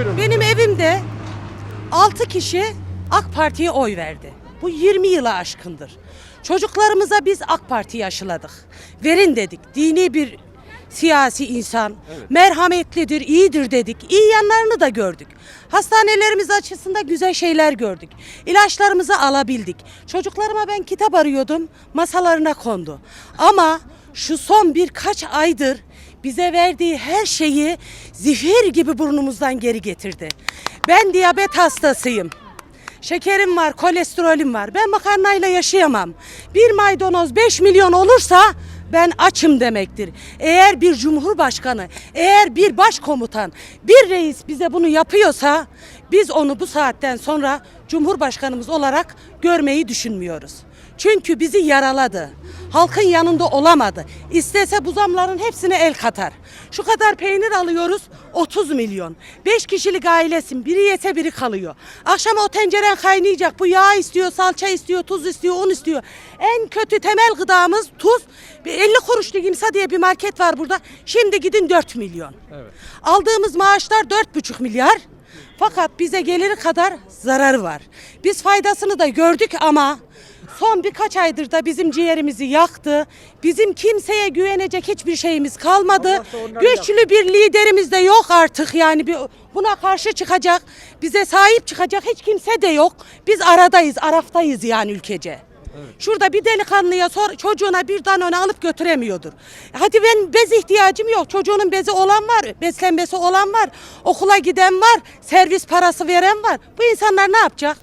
Buyurun. Benim evimde 6 kişi AK Parti'ye oy verdi. Bu 20 yıla aşkındır. Çocuklarımıza biz AK Parti'yi aşıladık. Verin dedik. Dini bir siyasi insan, merhametlidir, iyidir dedik. İyi yanlarını da gördük. Hastanelerimiz açısından güzel şeyler gördük. İlaçlarımızı alabildik. Çocuklarıma ben kitap arıyordum, masalarına kondu. Ama şu son birkaç aydır bize verdiği her şeyi zifir gibi burnumuzdan geri getirdi. Ben diyabet hastasıyım. Şekerim var, kolesterolüm var. Ben makarnayla yaşayamam. Bir maydanoz 5 milyon olursa ben açım demektir. Eğer bir cumhurbaşkanı, eğer bir başkomutan, bir reis bize bunu yapıyorsa biz onu bu saatten sonra cumhurbaşkanımız olarak görmeyi düşünmüyoruz. Çünkü bizi yaraladı. Halkın yanında olamadı. İstese bu zamların hepsine el katar. Şu kadar peynir alıyoruz 30 milyon. 5 kişilik ailesin. Biri yese biri kalıyor. Akşama o tenceren kaynayacak. Bu yağ istiyor, salça istiyor, tuz istiyor, un istiyor. En kötü temel gıdamız tuz. Bir 50 kuruşluk imsa diye bir market var burada. Şimdi gidin 4 milyon. Aldığımız maaşlar 4,5 milyar. Fakat bize geliri kadar zararı var. Biz faydasını da gördük ama son birkaç aydır da bizim ciğerimizi yaktı. Bizim kimseye güvenecek hiçbir şeyimiz kalmadı. Güçlü bir liderimiz de yok artık yani bir buna karşı çıkacak, bize sahip çıkacak hiç kimse de yok. Biz aradayız, araftayız yani ülkece. Şurada bir delikanlıya sor, çocuğuna bir danone alıp götüremiyordur. Hadi ben bez ihtiyacım yok. Çocuğunun bezi olan var, beslenmesi olan var, okula giden var, servis parası veren var. Bu insanlar ne yapacak?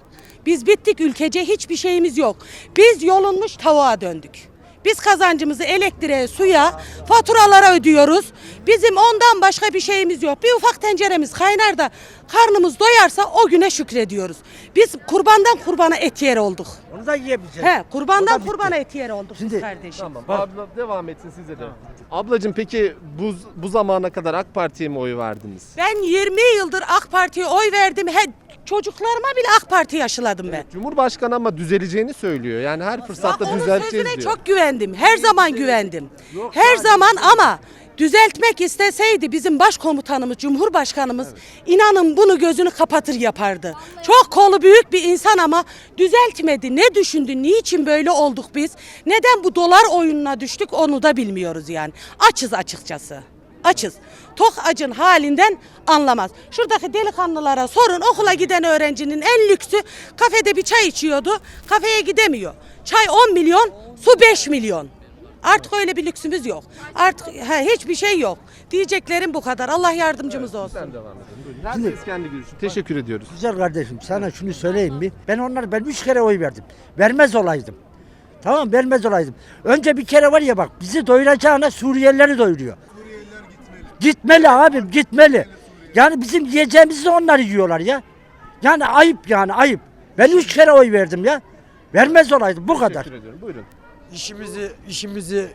Biz bittik ülkece hiçbir şeyimiz yok. Biz yolunmuş tavuğa döndük. Biz kazancımızı elektriğe, suya, faturalara ödüyoruz. Bizim ondan başka bir şeyimiz yok. Bir ufak tenceremiz kaynar da karnımız doyarsa o güne şükrediyoruz. Biz kurbandan kurbana et yer olduk. Onu da yiyebileceğiz. He, kurbandan kurbana et yer olduk Şimdi- biz kardeşim. Tamam. Abla devam etsin size de. Ablacığım peki bu bu zamana kadar AK Parti'ye mi oy verdiniz? Ben 20 yıldır AK Parti'ye oy verdim. He, çocuklarıma bile AK Parti aşıladım ben. Cumhurbaşkanı ama düzeleceğini söylüyor. Yani her fırsatta onun düzelteceğiz sözüne diyor. çok güvendim. Her zaman güvendim. Her zaman ama düzeltmek isteseydi bizim başkomutanımız, cumhurbaşkanımız inanın bunu gözünü kapatır yapardı. Çok kolu büyük bir insan ama düzeltmedi. Ne düşündü? Niçin böyle olduk biz? Neden bu dolar oyununa düştük onu da bilmiyoruz yani. Açız açıkçası. Açız. Tok acın halinden anlamaz. Şuradaki delikanlılara sorun okula giden öğrencinin en lüksü kafede bir çay içiyordu. Kafeye gidemiyor. Çay 10 milyon, su 5 milyon. Artık öyle bir lüksümüz yok. Artık he, hiçbir şey yok. Diyeceklerim bu kadar. Allah yardımcımız olsun. Sen devam edin. Buyurun. Herkes kendi görüşü. Teşekkür ediyoruz. Güzel kardeşim sana şunu söyleyeyim bir. Ben onlara ben üç kere oy verdim. Vermez olaydım. Tamam vermez olaydım. Önce bir kere var ya bak bizi doyuracağına Suriyelileri doyuruyor. Gitmeli abim gitmeli. Yani bizim yiyeceğimizi de onlar yiyorlar ya. Yani ayıp yani ayıp. Ben üç kere oy verdim ya. Vermez olaydım bu kadar. Teşekkür ediyorum. Buyurun. İşimizi, işimizi,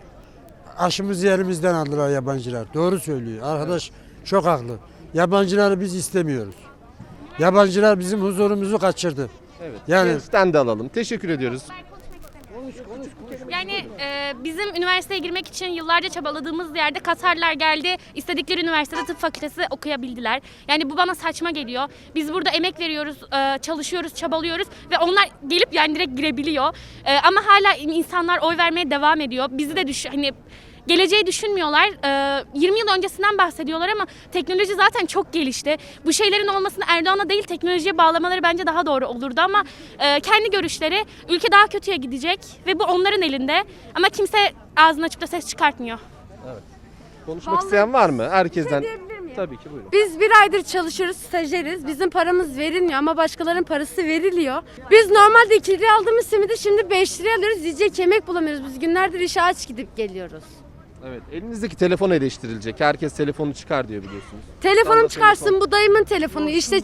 aşımızı yerimizden aldılar yabancılar. Doğru söylüyor. Arkadaş çok haklı. Yabancıları biz istemiyoruz. Yabancılar bizim huzurumuzu kaçırdı. Evet. Yani- Gençten de alalım. Teşekkür ediyoruz. Yani e, bizim üniversiteye girmek için yıllarca çabaladığımız yerde Katarlar geldi. istedikleri üniversitede tıp fakültesi okuyabildiler. Yani bu bana saçma geliyor. Biz burada emek veriyoruz, e, çalışıyoruz, çabalıyoruz ve onlar gelip yani direkt girebiliyor. E, ama hala insanlar oy vermeye devam ediyor. Bizi de düş hani geleceği düşünmüyorlar. E, 20 yıl öncesinden bahsediyorlar ama teknoloji zaten çok gelişti. Bu şeylerin olmasını Erdoğan'a değil teknolojiye bağlamaları bence daha doğru olurdu ama e, kendi görüşleri ülke daha kötüye gidecek ve bu onların elinde. Ama kimse ağzını açıp da ses çıkartmıyor. Konuşmak isteyen var mı? Herkesten. Tabii ki buyurun. Biz bir aydır çalışıyoruz, stajyeriz. Bizim paramız verilmiyor ama başkalarının parası veriliyor. Biz normalde 2 liraya aldığımız simidi şimdi 5 liraya alıyoruz. Yiyecek yemek bulamıyoruz. Biz günlerdir işe aç gidip geliyoruz. Evet. Elinizdeki telefon eleştirilecek. Herkes telefonu çıkar diyor biliyorsunuz. Telefonum çıkarsın telefon. bu dayımın telefonu. İşte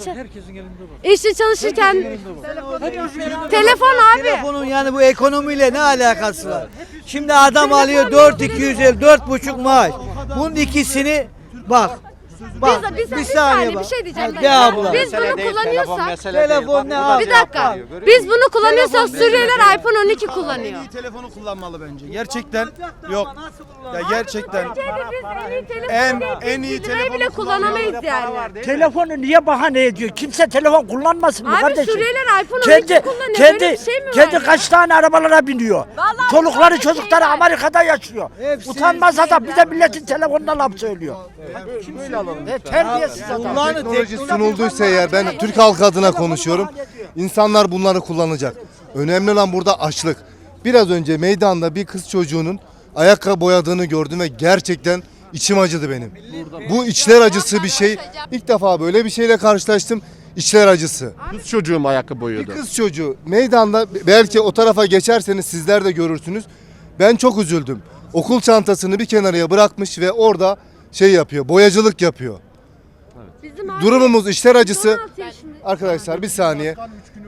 işte çalışırken telefon abi. Telefonun yani bu ekonomiyle ne alakası var? Şimdi adam alıyor 4 250 4 buçuk maaş. Bunun ikisini bak Bak, biz, biz, bir bir saniye saniye bir şey diyeceğim. Ha, de abla. Biz bunu kullanıyorsak Telefon ne abi? bir dakika. Biz bunu kullanıyorsak Suriyeliler iPhone 12 kullanıyor. iyi telefonu kullanmalı bence. Gerçekten yok. Ya gerçekten En, En- en iyi telefonu bile kullanamayız yani. Telefonu niye bahane ediyor? Kimse telefon kullanmasın mı Abi kardeşim? Suriyeliler iPhone 12 kendi kullanıyor. kendi Böyle bir şey mi var kendi ya? kaç tane arabalara biniyor. Vallahi Çolukları böyle şey çocukları var. Amerika'da yaşıyor. Hepsi- Utanmaz adam bir de milletin telefonuna laf söylüyor. Ne terbiyesiz adam. Kullanı teknoloji sunulduysa eğer ben Türk halkı adına konuşuyorum. İnsanlar bunları kullanacak. Önemli olan burada açlık. Biraz önce meydanda bir kız çocuğunun ayakkabı boyadığını gördüm ve gerçekten içim acıdı benim. Bu içler acısı bir şey. İlk defa böyle bir şeyle karşılaştım. İçler acısı. Kız çocuğum ayakkabı Bir boyuyordu. kız çocuğu meydanda belki o tarafa geçerseniz sizler de görürsünüz. Ben çok üzüldüm. Okul çantasını bir kenarıya bırakmış ve orada şey yapıyor, boyacılık yapıyor. Bizim abi Durumumuz işler acısı. 16 yaşında. Arkadaşlar bir saniye.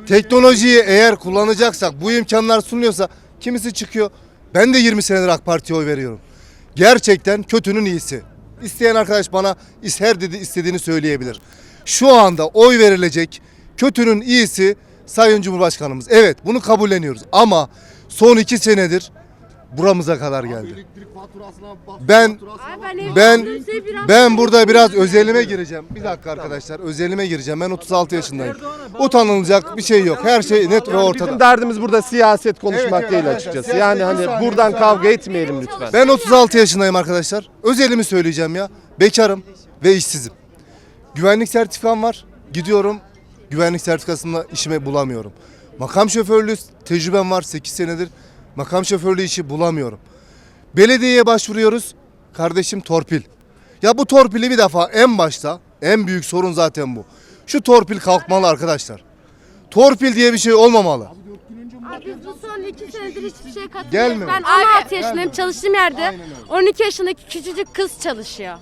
Teknolojiyi eğer kullanacaksak, bu imkanlar sunuyorsa kimisi çıkıyor. Ben de 20 senedir AK Parti'ye oy veriyorum. Gerçekten kötünün iyisi. İsteyen arkadaş bana is- her dedi istediğini söyleyebilir. Şu anda oy verilecek kötünün iyisi Sayın Cumhurbaşkanımız. Evet bunu kabulleniyoruz ama son iki senedir buramıza kadar geldi. Ben ben ben ben burada biraz özelime gireceğim. Bir dakika arkadaşlar özelime gireceğim. Ben 36 yaşındayım. Utanılacak bir şey yok. Her şey net ve ortada. Bizim derdimiz burada siyaset konuşmak Evet, değil açıkçası. Yani hani saniye, buradan bir saniye. kavga etmeyelim lütfen. Ben 36 yaşındayım arkadaşlar. Özelimi söyleyeceğim ya. Bekarım ve işsizim. Güvenlik sertifikam var. Gidiyorum. Güvenlik sertifikasında işimi bulamıyorum. Makam şoförlüğü tecrübem var 8 senedir. Makam şoförlüğü işi bulamıyorum. Belediyeye başvuruyoruz. Kardeşim torpil. Ya bu torpili bir defa en başta en büyük sorun zaten bu. Şu torpil kalkmalı arkadaşlar. Torpil diye bir şey olmamalı. Abi biz bu son 2 senedir hiçbir şey katmıyoruz. Gelme. Ben 16 yaşındayım çalıştığım yerde 12 yaşındaki küçücük kız çalışıyor.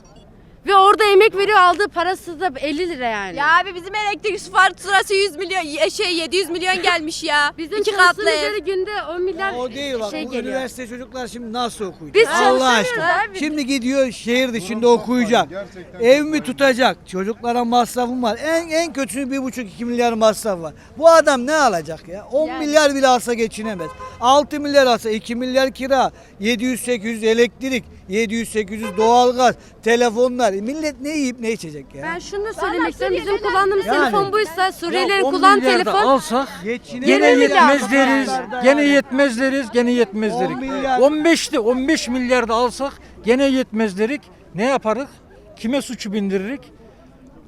Ve orada emek veriyor aldığı parası da 50 lira yani. Ya abi bizim elektrik faturası 100 milyon ye- şey 700 milyon gelmiş ya. Bizim İki katlı ev. günde 10 milyar O değil bak. şey bu geliyor. üniversite çocuklar şimdi nasıl okuyacak? Biz Allah çalışamıyoruz aşkına. abi. Şimdi gidiyor şehir dışında okuyacak. Ev mi tutacak? Çocuklara masrafım var. En en kötüsü bir buçuk iki milyar masraf var. Bu adam ne alacak ya? 10 milyar bile alsa geçinemez. 6 milyar alsa 2 milyar kira, 700-800 elektrik, 700-800 doğalgaz, telefonlar. E millet ne yiyip ne içecek ya? Ben şunu da söylemek istiyorum. Bizim kullandığımız Yani. telefon buysa Suriyelilerin kullandığı telefon alsak gene ya. yetmez deriz. Gene yetmez deriz. Gene yetmez 10 derik. milyar. 15'ti 15 milyar da alsak gene yetmez derik. Ne yaparız? Kime suçu bindiririk?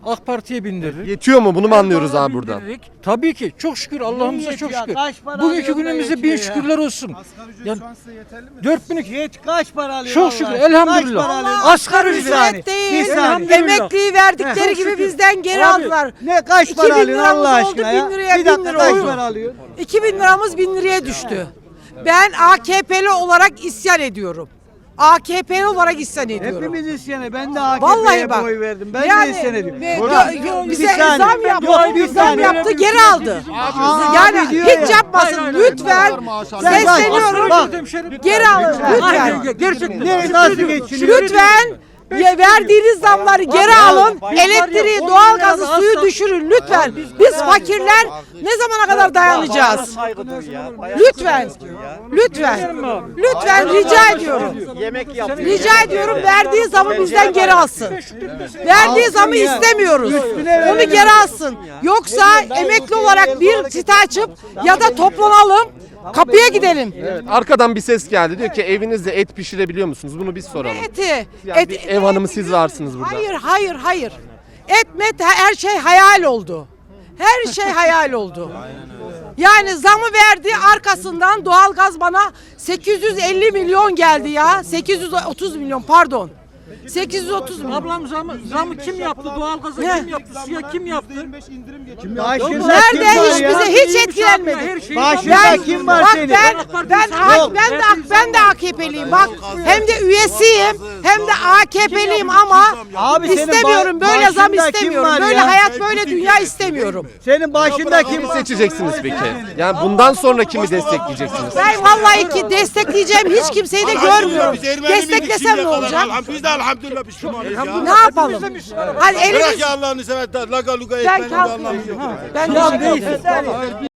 AK Parti'ye bindiririk. Yetiyor mu? Bunu mu anlıyoruz abi buradan? bindiririk. Tabii ki. Çok şükür Allah'ımıza çok yetiyor? şükür. Kaç para Bugünkü da günümüzde bin yetiyor ya? şükürler olsun. Yani şu an size yeterli mi? 4000 Yet kaç para alıyor? Çok Allah şükür, aşkına? elhamdülillah. Kaç para? Asgari ücret saniye, değil. Bir saniye. Emekliyi verdikleri gibi şükür. bizden geri Abi, aldılar. Ne kaç para 2000 alıyor Allah aşkına ya? 1000 liraya, Bir dakika 1000 lira kaç para alıyor? 2000 liramız 1000 liraya düştü. Ben AKP'li olarak isyan ediyorum. AKP'li olarak isyan ediyorum. Hepimiz isyanı. Ben de Vallahi AKP'ye bak. boy verdim. Ben yani, de isyan ediyorum. ve- bir bize saniye. zam yaptı, Yok, bir zam saniye. yaptı, geri aldı. Yani abi diyor hiç ya. yapmasın lütfen. Bak, Sesleniyorum. bak. Geri alın lütfen. Gerçekten. Ne nasıl geçiniyor? Lütfen ye- verdiğiniz zamları geri alın. Elektriği, doğalgazı, suyu düşürün lütfen. Biz fakirler ne zamana kadar dayanacağız? Lütfen. Lütfen. Lütfen rica ediyorum. Rica ediyorum verdiği zamı bizden geri alsın. Verdiği zamı istemiyoruz. Onu geri alsın. Yoksa emekli olarak bir site açıp ya da toplanalım. Kapıya gidelim. Evet, arkadan bir ses geldi. Diyor ki evinizde et pişirebiliyor musunuz? Bunu biz soralım. Eti. Yani et- bir ev hanımı siz varsınız burada. Hayır, hayır, hayır. Etmet her şey hayal oldu. Her şey hayal oldu. Yani zamı verdi arkasından doğalgaz bana 850 milyon geldi ya. 830 milyon pardon. 830 milyon. Ablam zamı, zamı kim yaptı? Doğalgazı Ne? kim yaptı? Suya kim yaptı? Nerede kim var hiç ya? bize hiç etkilenmedi. Başında Ben, kim var bak senin? ben ben Yok. ben de ben de AKP'liyim. Bak hem de üyesiyim hem de AKP'liyim ama Abi senin istemiyorum böyle zam başında kim istemiyorum. var Böyle ya? hayat böyle dünya istemiyorum. Senin başında kim var? seçeceksiniz peki? Yani bundan sonra kimi destekleyeceksiniz? Ben vallahi ki destekleyeceğim hiç kimseyi de görmüyorum. Desteklesem ne olacak? Elhamdülillah Müslümanız ya. Ne yapalım? Hani Bırak elimiz ya Allah'ını seversen. Laga luga ben etmenin de anlamı yok. Ben teşekkür ederim.